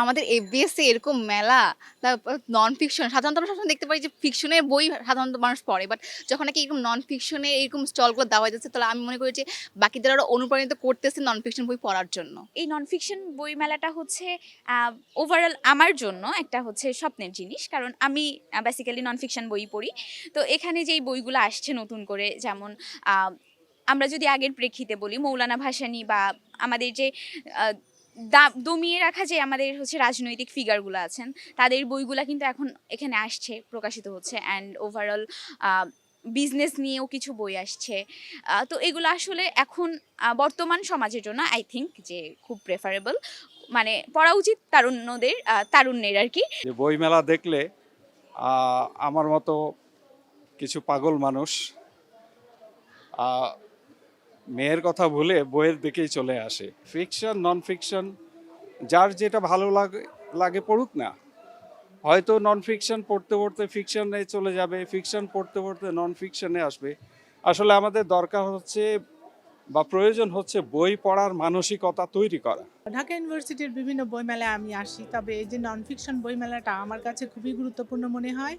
আমাদের এফবিএসসি এরকম মেলা, তারপর নন ফিকশন সাধারণত আমরা সবসময় দেখতে পাই যে ফিকশনের বই সাধারণত মানুষ পড়ে বাট যখন নাকি এরকম নন ফিকশনের এরকম স্টলগুলো দেওয়া যাচ্ছে, তাহলে আমি মনে করি যে বাকিদের আরও অনুপ্রাণিত করতেছে নন ফিকশন বই পড়ার জন্য। এই নন ফিকশন বই মেলাটা হচ্ছে ওভারঅল আমার জন্য একটা হচ্ছে স্বপ্নের জিনিস, কারণ আমি বেসিক্যালি নন ফিকশন বই পড়ি। তো এখানে যেই বইগুলো আসছে নতুন করে, যেমন আমরা যদি আগের প্রেক্ষিতে বলি, মৌলানা ভাসানী বা আমাদের যে দমিয়ে রাখা যে আমাদের হচ্ছে রাজনৈতিক ফিগারগুলো আছেন, তাদের বইগুলো কিন্তু এখন এখানে আসছে, প্রকাশিত হচ্ছে অ্যান্ড ওভারঅল বিজনেস নিয়েও কিছু বই আসছে। তো এগুলো আসলে এখন বর্তমান সমাজের জন্য আই থিঙ্ক যে খুব প্রেফারেবল মানে পড়া উচিত তারুণ্যদের তারুণ্যের আর কি। বইমেলা দেখলে আমার মতো কিছু পাগল মানুষ মেয়ের কথা ভুলে বইয়ের দিকেই চলে আসে। ফিকশন নন ফিকশন যার যেটা ভালো লাগে লাগে পড়ুক না। হয়তো নন ফিকশন পড়তে পড়তে ফিকশনে চলে যাবে ফিকশন পড়তে পড়তে নন ফিকশনে আসবে। আসলে আমাদের দরকার হচ্ছে বা প্রয়োজন হচ্ছে বই পড়ার মানসিকতা তৈরি করা। ঢাকা ইউনিভার্সিটির বিভিন্ন বইমেলায় আমি আসি, তবে এই যে নন ফিকশন বইমেলাটা আমার কাছে খুবই গুরুত্বপূর্ণ মনে হয়।